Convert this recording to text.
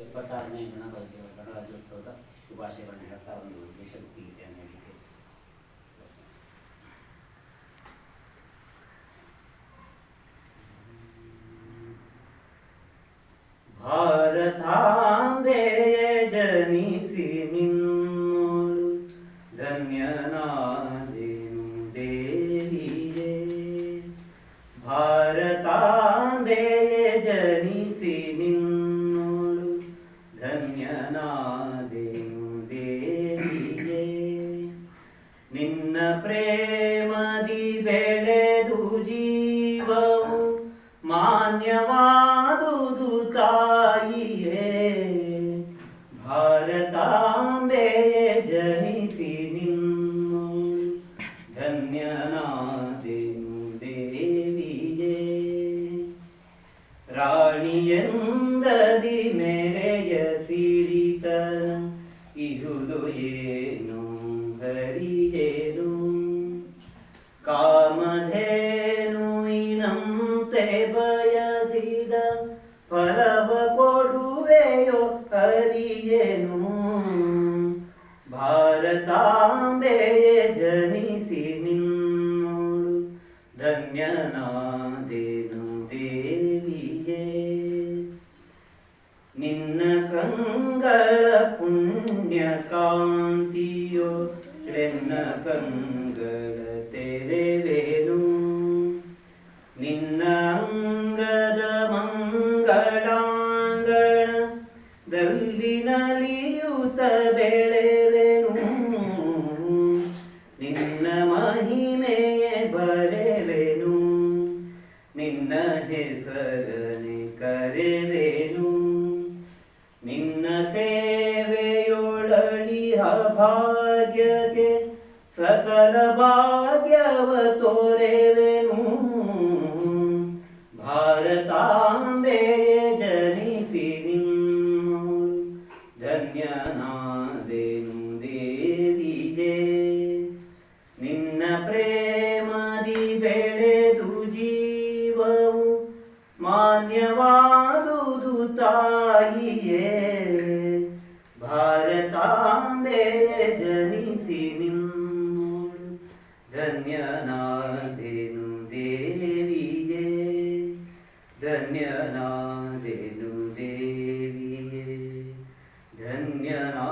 ಎಪ್ಪತ್ತಾರನೇ ಗಣರಾಜ್ಯ ಗಣರಾಜ್ಯೋತ್ಸವದ ಶುಭಾಶಯಗಳನ್ನು ಹೇಳ್ತಾ ಒಂದು ದೇಶಭಕ್ತಿ ಗೀತೆಯನ್ನು ಹೇಳಲಿಕ್ಕೆ ಭಾರತಾಂಬೆಯ ಪ್ರೇಮದಿ ಬೆಳೆದು ಜೀವವು ಮಾನ್ಯವಾದುದು ತಾಯಿಯೇ. ಭಾರತಾಂಬೆಯೇ ಜನಿಸಿ ನಿನ್ನು, ಧನ್ಯನಾದೆನು ದೇವಿಯೇ. ರಾಣಿಯಂದದಿ ಮೆರೆಯ ಸಿರಿತನ ಇಹುದು ಏನು ಕಾಮಧೇನುವಿನಂತೆ ಬಯಸಿದ ಫಲವ ಕೊಡುವೆಯೋ ಹರಿಯೇನು ಭಾರತಾಂಬೆಯೇ ಜನಿಸಿ ನಿನ್ನೋಳು ಧನ್ಯನಾದೇನು ದೇವಿಯೇ ನಿನ್ನ ಕಂಗಳ ಪುಣ್ಯ ಕಾಂತಿಯೋ ಎನ್ನ ಕಂಗಳ ಮಂಗಳಾಂಗಣದಲ್ಲಿ ನಲಿಯುತ್ತ ಬೆಳೆವೆನು. ನಿನ್ನ ಮಹಿಮೆಯೇ ಬರೆವೆನು. ನಿನ್ನ ಹೆಸರನೆ ಕರೆವೆನು. ನಿನ್ನ ಸೇವೆಯೊಳಳಿಹ ಭಾಗ್ಯಕ್ಕೆ ಸಕಲ ಭಾಗ್ಯವ ತೋರೆವೆನು. ಪ್ರೇಮದಿ ಬೆಳೆದು ಜೀವವು ಮಾನ್ಯವಾದುದು ತಾಯಿಯೇ ಭಾರತಾಂಬೆ ಜನಿಸಿ ನಿಮ್ಮು ಧನ್ಯನಾದೆನು ದೇವಿಯೇ ಧನ್ಯನಾದೆನು ದೇವಿಯೇ ಧನ್ಯನಾ